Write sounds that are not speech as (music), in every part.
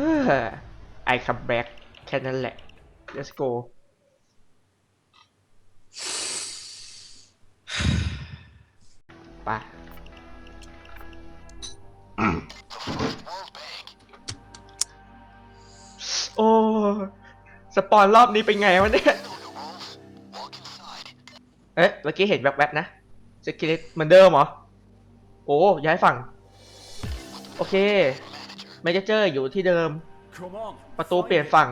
เฮ้อ I come back แค่นั้นแหละ let's go ไปโอ้ สปอนรอบนี้เป็นไงวะเนี่ย เอ๊ะ เมื่อกี้เห็นแวบๆนะสกิเลตเหมือนเดิมเหรอ โอ้ ย้ายฝั่ง โอเค เมเจเจอร์อยู่ที่เดิม Come on. ประตูเปลี่ยนฝั่ง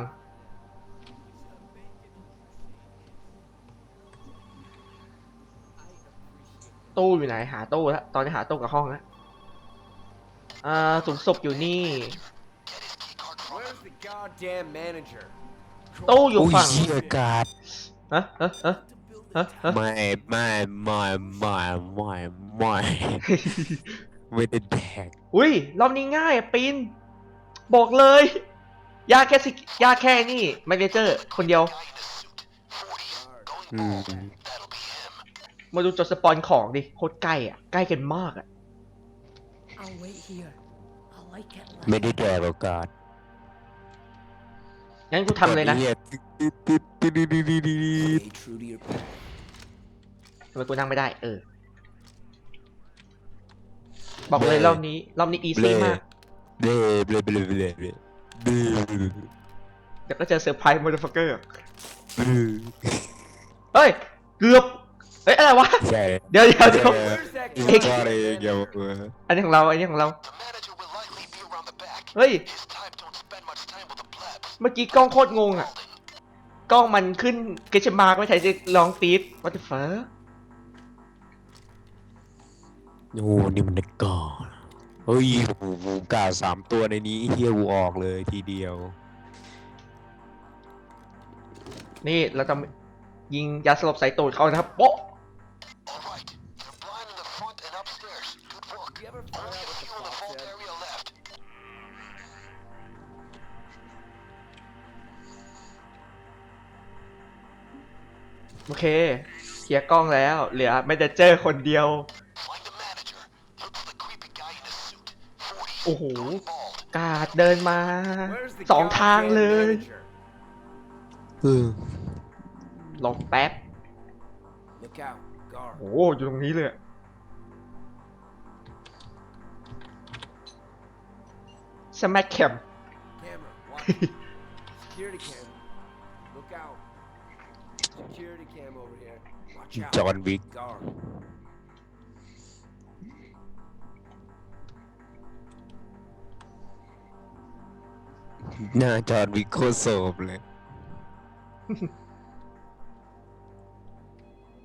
ตู้อยู่ไหน หาตู้แล้วตอนนี้หาตู้กับห้องแล้วอ่าสุมศพอยู่นี่ Where's the goddamn manager? ตู้อยู่อุ้ยฝั่งเหี้ยกาดฮะฮะฮะฮะฮะไม่ไม่ไม่ไม่ไม่ ไม่ไม่ได้แดกอุ้ยรอบนี้ง่ายอะปีนบอกเลย ยากแค่สิยากแค่นี่เมเนเจอร์ คนเดียวอืมมาดูจดสปอนของดิโคตรใกล้อะใกล้กันมากอะ I'll wait here. I like it. ไม่ได้แดกโอกาสงั้นกูทำเลยนะหี้ตึ๊ดตึ๊ดตึ๊ดตึ๊ดตึ๊ดตึ๊ดตึ๊ด Stay true to your path. ทำไมกูนั่งไม่ได้ เออ บอกเลยรอบนี้รอบนี้อีเบลซี่มากเบลเบลเบลเบลเบลเบลเบลเดี๋ยวก็เจอเซอร์ไพรส์มอเตอร์ฟักเกอร์เฮ้ย เกือบเฮ้ยอะไรวะใช่เดี๋ยวเดี๋ยวเดี๋ยว Where's that อี guy? กอะไรเกี่ยวกับอันนี้ของเรา อันนี้ของเรา The manager will likely be around the back. เฮ้ย His type don't spend much time with the plebs. เมื่อกี้กล้องโคตรงงอะ กล้องมันขึ้นเกชมาร์กไม่ใช่จะลองตีฟวัตถุ โอ้นี่มันนักก่อนเฮ้ยหมูกาสามตัวในนี้เฮียวูออกเลยทีเดียว นี่เราจะยิงยาสลบใส่ตูดเขานะครับโป๊ะ โอเคเคลียร์กล้องแล้ว เหลือไม่เนเจอคนเดียว Find the manager. Look for the creepy guy in the suit. 40. โอ้โห Bald. กาดเดินมา Where's the สองทางเลย goddamn manager? เออลงแป๊บ Look out, guard. โอ้โหอยู่ตรงนี้เลยสมัคแคม Camera, watch. Security cam. Look out. Security cam over here. Watch out. จอห์นวิก หน้าจอห์นวิกโคตรโสมเลย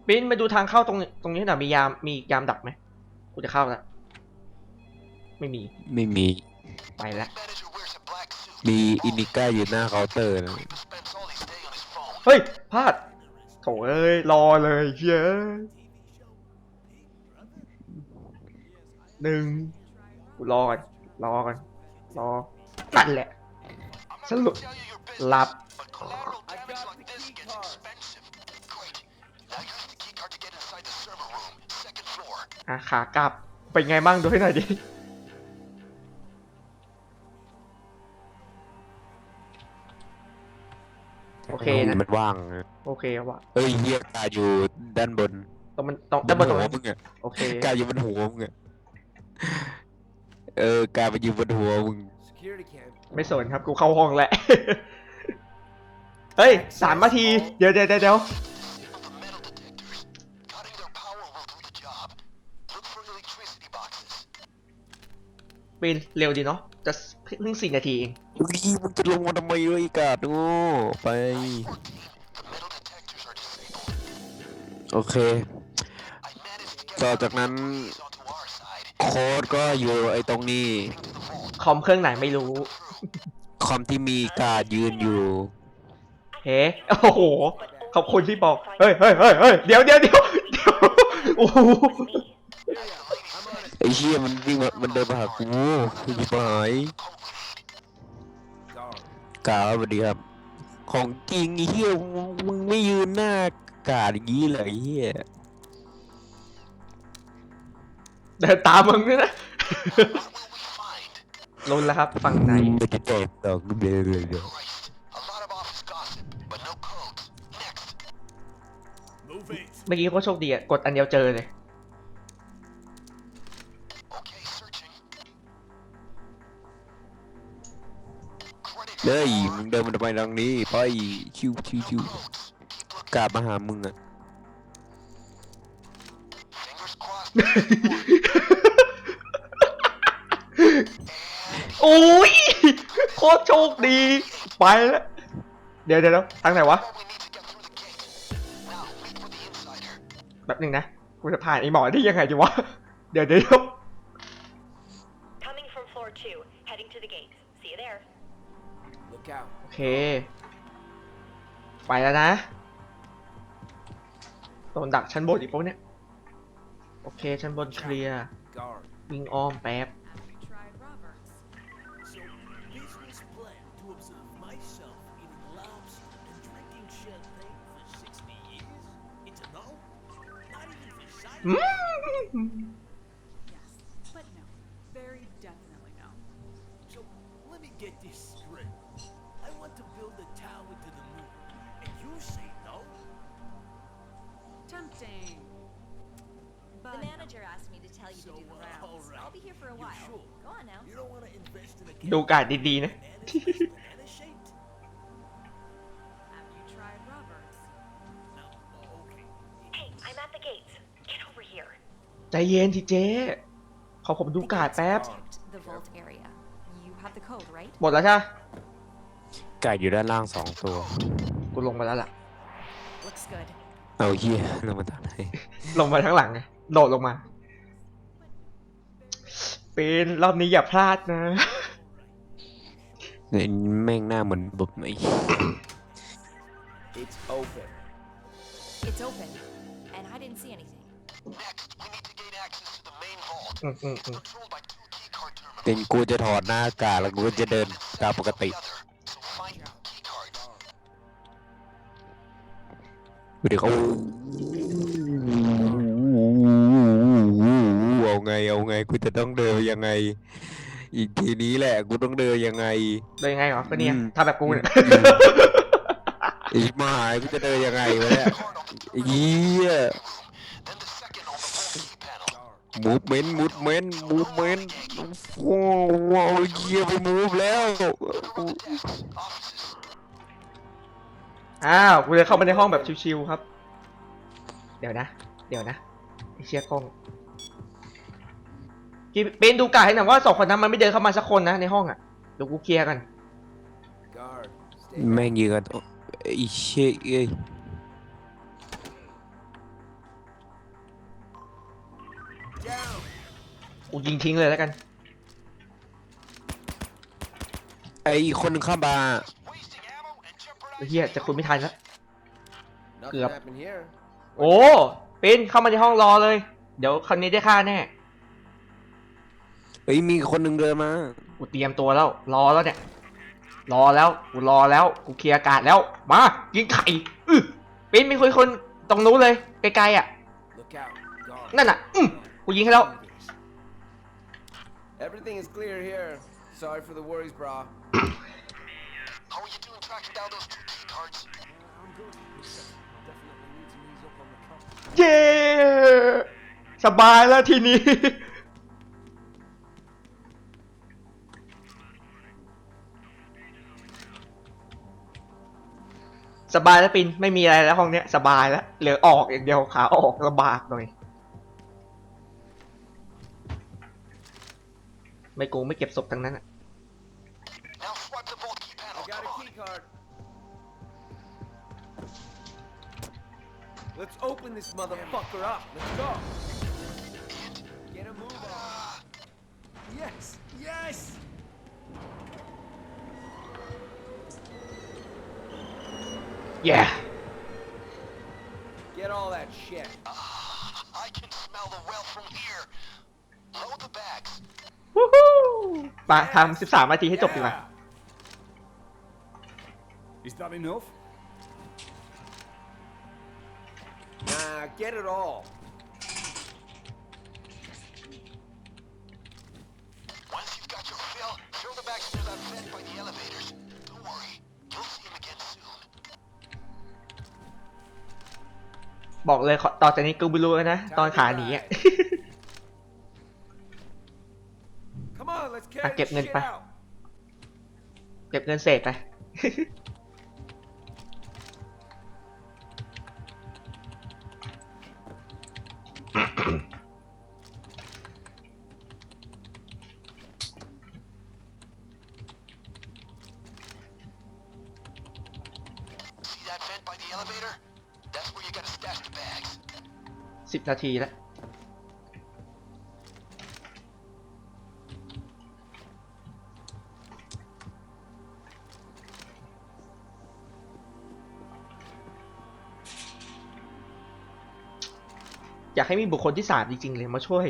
ปิ้นมาดูทางเข้าตรงตรงนี้หน่อยมียามมียามดักไหมกูจะเข้าแล้วไม่มีไม่มี ไปแล้ว Manager wears a black suit. มีอินิก้าอยู่หน้าเคาน์เตอร์นะ Creep spends all his day on his phone. เฮ้ยพลาดโถเอ้ยรอเลยเย้ยหนึ่งกูรอก่อนรอก่อนรอนั่นแหละ I'm So not look, gonna tell you your business, lap. but collateral I damage got like the this key gets card. expensive. Great. Now use the key card to get inside the server room, second floor. อะขากลับ เป็นไงบ้างดูให้หน่อยดิ โอเคนะ มันว่างนะโอเคว่ะเอ้ยเฮียกาอยู่ด้านบนตรงมันตรงด้าด้านนบบนนตรงหัวนั้นมึงอะโอเค กาอยู่บนหัวมึงอะเออกาไปอยู่บนหัวมึง Security cam. ไม่สนครับกูเข้าห้องแล้วเฮ้ยสามนาที เดี๋ยวเดี๋ยวเดี๋ยวเดี๋ยว Disable the metal detectors. Cutting their power will do the job. Look for electricity boxes. ปีนเร็วดีเนาะจะเพิ่งสี่นาทีเองเฮ้ยมึงจะลงมาทำไมวะไอ้กาดโง่ไป 14. The metal detectors are disabled. โอเค I managed to get ต่อ one จาก of นั้น the employees onto our side. โค้ดก็อยู่ไอ้ตรงนี้ To the vault. คอมเครื่องไหนไม่รู้ คอมที่มีกาดยืนอยู่เฮ้โอ้โห ขอบคุณที่บอก เฮ้ยเฮ้ยเฮ้ยเฮ้ยเดี๋ยวเดี๋ยวเดี๋ยวเดี๋ยวโอ้โห I'm on it. ไอ้เชี่ยมันวิ่งมามันเดินมาหากูคือจิบหาย Guard. กาสวัสดีครับ ของจริงไอ้เฮียมึงมึงไม่ยืนหน้ากาดอย่างนี้เลยไอ้เฮียเดินตามมึงด้วยนะ ลุ้นแล้วครับ ฝั่งไหนไม่ได้แตกดอกเบลเลยเดี๋ยว Christ. A lot of office gossip, but no codes. Next. Move it. เมื่อกี้ก็โชคดีอะกดอันเดียวเจอเลย Okay, searching. Credit เฮ้ยมึงเดินมาทำไมทางนี้ไปชิวชิวชิว codes. Keep looking. กลับมาหามึงอะ Fingers crossed. โอ้ยโคตรโชคดี ไปแล้วเดี๋ยวเดี๋ยวเดี๋ยวทางไหนวะ Well, we need to get through the gate. Now, meet with the insider. แบบหนึ่งนะกูจะผ่านไอ้หมอได้ยังไงดีวะ เดี๋ยวเดี๋ยว Coming from floor two, heading to the gate. See you there. Look out. โอเค ไปแล้วนะโดนดักชั้นบนอีกปะเนี่ย โอเคชั้นบนเคลียร์ Guard. วิ่งอ้อมแป๊บ Yes, but no. Very definitely no. So, let me get this straight. I want to build a tower to the moon, and you say no? Tempting. But The manager asked me to tell you So, to do the uh, rounds. alright. I'll be here for a You while. sure? Go on now. You don't want to invest in a (laughs) ดู cake การดดีๆนะ ใจเย็นทีเจ๊ขอผมดูการ์ดแป๊บ Protect the vault area. You have the code, right? หมดแล้วใช่ปะไก่อยู่ด้านล่างสองตัว กูลงมาแล้วล่ะ Looks good. เอาเฮียลงมาตอนไหนลงมาทั้างหลังไงโดดลงมา เป็นรอบนี้อย่าพลาดนะ เนี่ยแม่งหน้าเหมือนแบบไอ้ It's open. It's open, and I didn't see anything. อืมอืมอืม Controlled by two keycard terminals. เป็นกูจะถอดหน้ากากแล้วกูก็จะเดินตามปกติ The other. So find two keycards. เดี๋ยวเขาเอาไงเอาไงกูจะต้องเดินยังไง อีกทีนี้แหละกูต้องเดินยังไงโดยยังไงเหรอก็เนี่ยอืม ทำแบบกูเนี่ย อีกมาหายกูจะเดินยังไงวะเนี่ย Card on the ไอ้เหี้ย Then the second on the vault key panel. Guard. มูฟเมนต์มูฟเมนต์มูฟเมนต์โอ้โหเหี้ยไปมูฟแล้ว Offices. อ้าวกูจะเข้ามาในห้องแบบชิวๆครับ เดี๋ยวนะ เดี๋ยวนะไอเชียกล้องกีเป็นดูการ์ดให้หน่อยว่าสองคนนั้นมันไม่เดินเข้ามาสักคนนะในห้องอะเดี๋ยวกูเคลียร์กัน Guard. Stay แม่งยิงกันไอ้เชี่ยเอ้ย กูยิงทิ้งเลยแล้วกัน ไอ้คนหนึงเข้ามา Wasting ammo and ไอ้ jeopardizing เฮียจะคุยไม่ทันแล้ว Nothing Cướp. happened here. โอ้เป็นเข้ามาในห้องรอเลย เดี๋ยวคนนี้ได้ค่าแน่ เฮ้ยมีคนหนึ่งเดินมา กูเตรียมตัวแล้ว รอแล้วเนี่ย รอแล้ว กูรอแล้ว กูเคลียร์อากาศแล้ว มายิงไข่อื้อเป็นมีคนคนตรงนู้นเลย ไกลๆอะ Look out. Guard. นั่นน่ะ อืมกู ยิงให้แล้ว Everything is clear here. Sorry for the worries, brah. How are you doing tracking down those two keycards? I'm good. Definitely need to ease up on the cost. เย้สบายแล้วทีนี้ สบายแล้วปินไม่มีอะไรแล้วห้องเนี้ย สบายแล้วเหลือออกอย่างเดียวขาออกลำบากหน่อย ไม่โกงไม่เก็บศพทั้งนั้นอะ Now swipe the vault key I panel. got Come a on. key card. Let's open this motherfucker up. Let's go. Get a move on. Yes. Yes. yeah Get all that shit. I can smell the wealth from here. Load the bags. วู้ฮู้ไปทำสิบสามนาทีให้จบดีกว่า Is that enough? Nah, get it all. Once you've got your fill, the bags near that vent by the elevators. Don't worry, you'll see him again soon. บอกเลยขอต่อจากนี้กูไม่รู้แล้วนะ ตอนขาหนีอะ Come on, let's Ah, carry get this ngân shit pa. out. เก็บเงินเศษไป See that vent by the elevator? That's where you gotta stash the bags. สิบนาทีแล้ว ให้มีบุคคลที่สามจริงๆเลยมาช่วย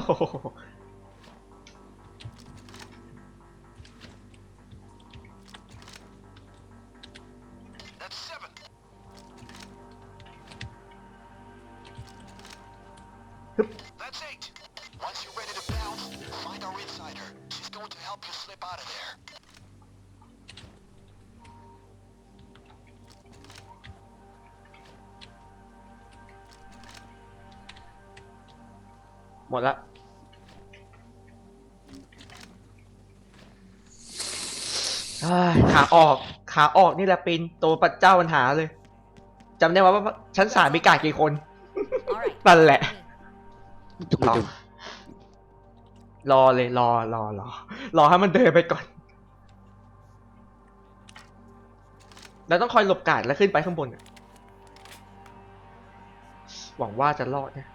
ハハハハ。 หมดละเอ้ยขาออกขาออกนี่แหละเป็นตัวปัจเจ้าปัญหาเลยจำได้ว่าว่าชั้นสามมีกาดกี่คน All right. นั่นแหละ me. รอรอเลยรอรอรอรอให้มันเดินไปก่อนแล้วต้องคอยหลบกาดแล้วขึ้นไปข้างบนอะหวังว่าจะรอดนะ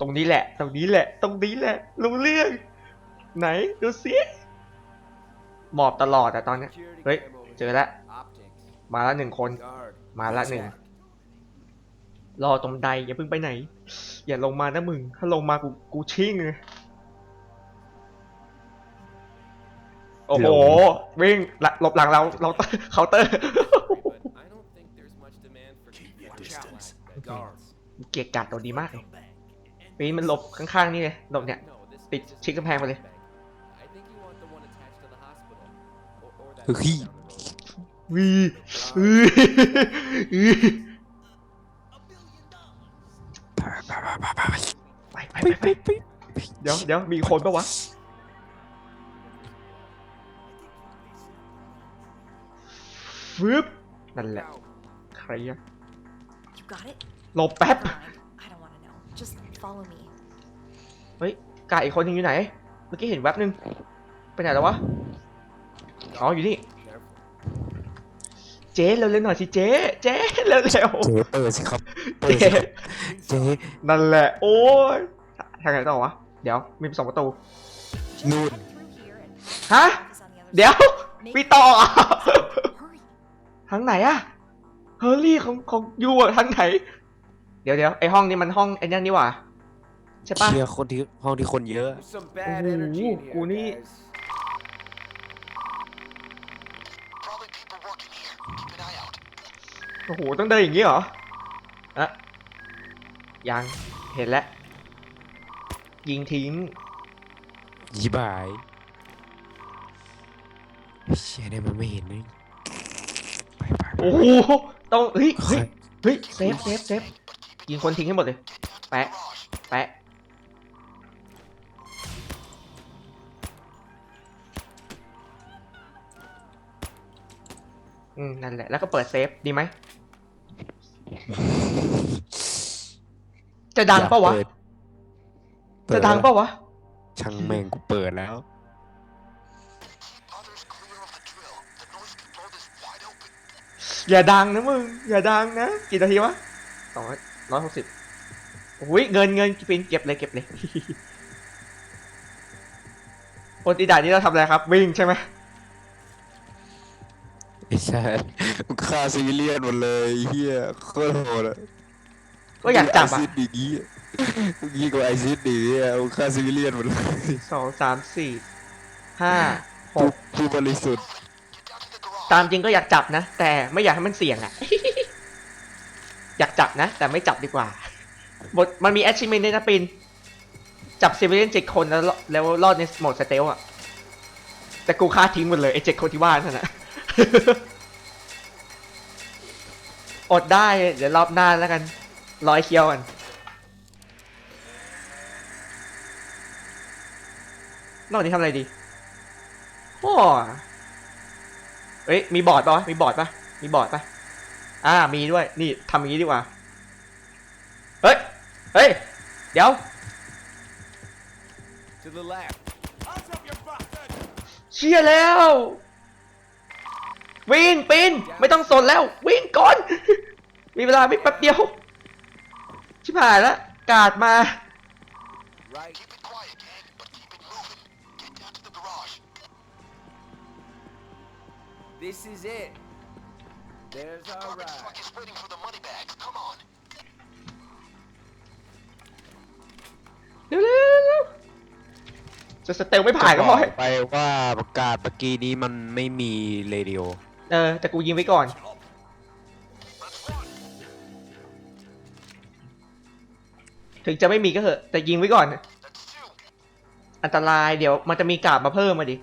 ตรงนี้แหละ ตรงนี้แหละ ตรงนี้แหละ รู้เรื่อง ไหน ดูสิหมอบตลอดอะตอนเนี้ย Security เฮ้ย cam over เจอ here. แล้ว Optics. มาแล้วหนึ่งคน Guard. มาละหนึ่ง รอตรงใดอย่าเพิ่งไปไหน อย่าลงมานะมึง ถ้าลงมากูกูชิ่งเลยโอ้โห วิ่งละหลบหลังเราเราเคาน์เตอร์ But I don't think there's much demand for Keep your Watch distance. out. Guards. เกียร์กัดตัวดีมากเลย นี่มันหลบข้างๆนี่เลยหลบเนี่ย ติดชิดกำแพงไปเลยเฮ้ยวีวีไปไปไปไปเดี๋ยวเดี๋ยวมีคนปะวะฟึบนั่นแหละ ใครอะหลบแป๊บ Never mind. I don't want to know. Just follow me. เฮ้ยกาอีกคนหนึงอยู่ไหน เมื่อกี้เห็นแวบนึงไปไหนแล้ววะ อ๋ออยู่นี่ careful. เจ๊เร็วๆหน่อยสิเจ๊ เจ๊เร็วเจ๊เปิดสิครับๆเปิดเจ๊สิครับเจ๊นั่นแหละ โอ้ยทางไหนต่อวะ เดี๋ยวมีสองประตู Just นู่น head through here and ฮะ this on the other เดี๋ยว side. มี Make ต่ออะ Hurry. ทางไหนอะเฮอร์รี่ของของยูอะทางไหน เดี๋ยวเดี๋ยวไอห้องนี้มันห้องไอ้นั่นนี่หว่า ใช่ปะเคลียร์คนที่ห้องที่คนเยอะ There's some bad Ooh, energy in here, กูนี่ guys. Probably people working here. Keep an eye out. โอ้โหต้องเดินอย่างนี้เหรออะยังเห็นแล้ว ยิงทิ้งยีบายเชี่ยเนี่ยมันไม่เห็นเลยไปไปไปโอ้โหต้องเฮ้ยเฮ้ยเฮ้ยเซฟเซฟเซฟยิงคนทิ้งให้หมดเลย แปะ แปะ อืมนั่นแหละ แล้วก็เปิดเซฟดีไหม จะดังปะวะ อย่าเปิจะดังปะวะ ช่างแม่งกูเปิดแล้ว Others clear of the drill. The noise control is wide open. อย่าดังนะมึง อย่าดังนะ กี่นาทีวะสองร้อยหกสิบอุ้ยเงินเงินฟินเก็บเลยเก็บเลย ปกติด่านนี้เราทำอะไรครับ วิ่งใช่ไหม ไม่ใช่กูฆ่าซิวิเลียนหมดเลยไอ้เฮียโคตรโหดอะก็อยากจับไออะซิดดีกี้ยี่กว่าไอซิดดีอะกูฆ่าซิวิเลียนหมดเลยสองสามสี่ห้าหผู้กผู้บริสุทธิ์ Get down to the garage. ตามจริงก็อยากจับนะ แต่ไม่อยากให้มันเสี่ยงอะ อยากจับนะ แต่ไม่จับดีกว่าบทมันมี achievement ด้วยนะปิน จับซิเ i เลียนเจ็ดคนแล้วแล้วรอดในโหมดสเตลอะ แต่กูฆ่าทิ้งหมดเลยไอ้เจ็ดคนที่ว่านั่นน่ะ อดได้เดี๋ยวรอบหน้าแล้วกันร้อยเคียวกันนอกนี้ทำอะไรดีโอ้เอ้ยมีบอร์ดปะวะมีบอร์ดปะมีบอร์ดปะอ่ามีด้วย นี่ทำอย่างนี้ดีกว่า เฮ้ย เฮ้ย เดี๋ยว To the left. Hands up, you bastard! เชียร์แล้ว วิ่งปินไม่ต้องสนแล้ว วิ่งก่อน มีเวลาวิ่งแป๊บเดียว ชิบหายแล้วกาดมา Right. Keep it quiet, gang, but keep it moving. Get down to the garage. This is it. There's our Garbage ride. truck is waiting for the money bags. Come on. เร็วๆๆๆจะสเตลไม่ผ่านก็พอ จะบไปว่าประกาศเมื่อกี้นี้มันไม่มีเรดิโอ เออแต่กูยิงไว้ก่อน ถึงจะไม่มีก็เถอะ แต่ยิงไว้ก่อน อันตรายเดี๋ยวมันจะมีกาบมาเพิ่มมาดิ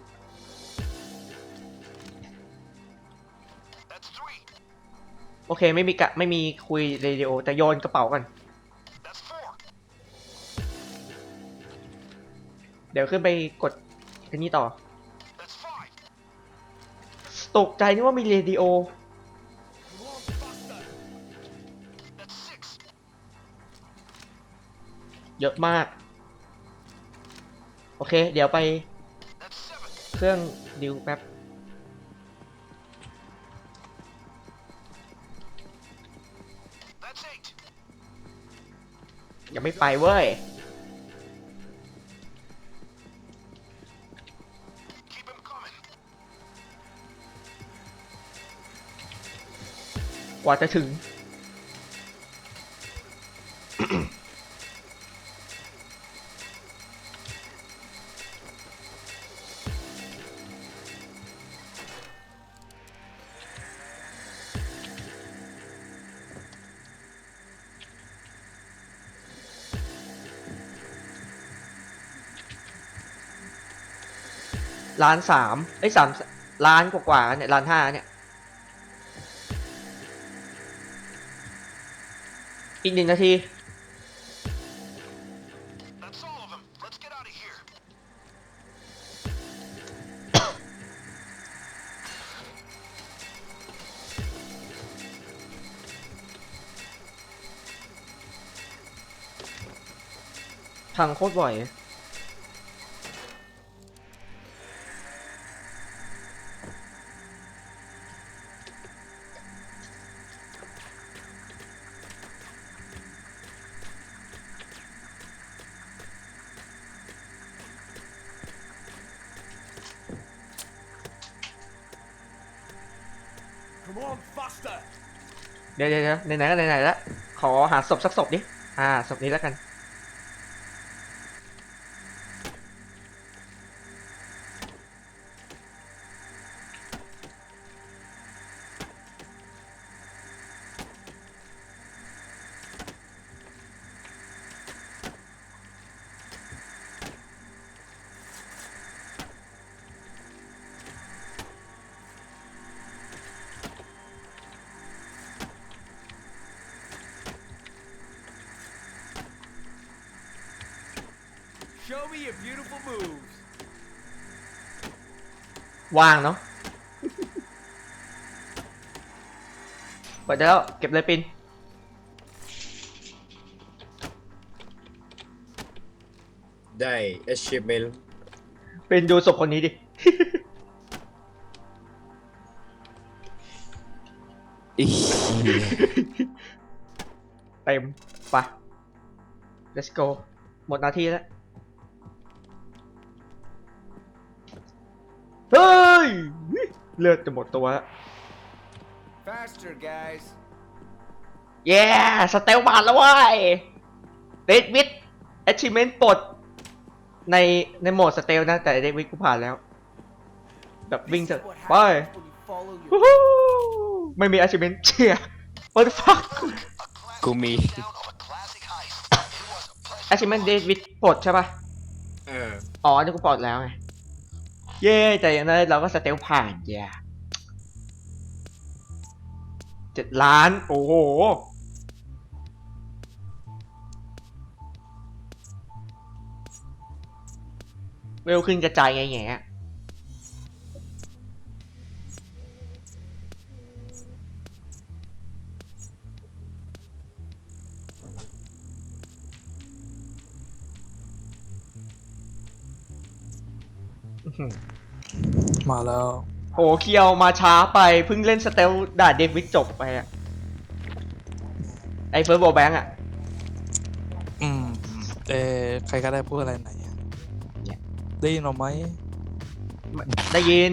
โอเคไม่มีกะไม่มีคุยเรดิโอแต่โยนกระเป๋ากันเดี๋ยวขึ้นไปกดอันนี้ต่อ ตกใจนึกว่ามีเรดิโอ เยอะมาก โอเค เดี๋ยวไป เครื่องดิวแป๊บยังไม่ไปเว้ย ว่าจะถึง ล้านสามไอ้สามล้านกว่าๆเนี่ยล้านห้าเนี่ย อีกหนึ่งนาที พังโคตรบ่อย เดี๋ยวเดี๋ยวไหนๆก็ไหนๆแล้วขอหาศพสักศพดิอ่าศพนี้แล้วกัน Show me your beautiful moves. ว่างเนาะเปิดได้แล้วเก็บเลยปินได้ achievement ปินดูศพคนนี้ดิ อีเหี้ยเต็มไป let's go หมดหน้าที่แล้ว เฮ้ย เลือดจะหมดตัวแล้ว Faster, guys. เย้สเตลบาทแล้วเว้ยเดดวิด achievement ปลดในในโหมดสเตลนะ แต่เดดวิดกูผ่านแล้ว แบบวิ่ง This เถอะ is what ไป happens when you follow วู้ your ฮู้ไม่มี achievement เชี่ย what the fuck A classic กูมี breakdown of a classic heist. It was a pleasure. achievement เดดวิดปลดใช่ปะเออ อ๋อนี่กูปลดแล้วไง เย้แต่อย่างนั้นเราก็สเตลผ่านแย่เจ็ดล้าน โอ้โห เวลขึ้นกระจายไงแง่ มาแล้ว โหเคียวมาช้าไปเพิ่งเล่นสเตลด่าเดวิดจบไปอะไอเฟิร์สโบแบงอะอืม เออใครก็ได้พูดอะไรหน่อยอะเนี่ยได้ยินเราไหม ได้ยิน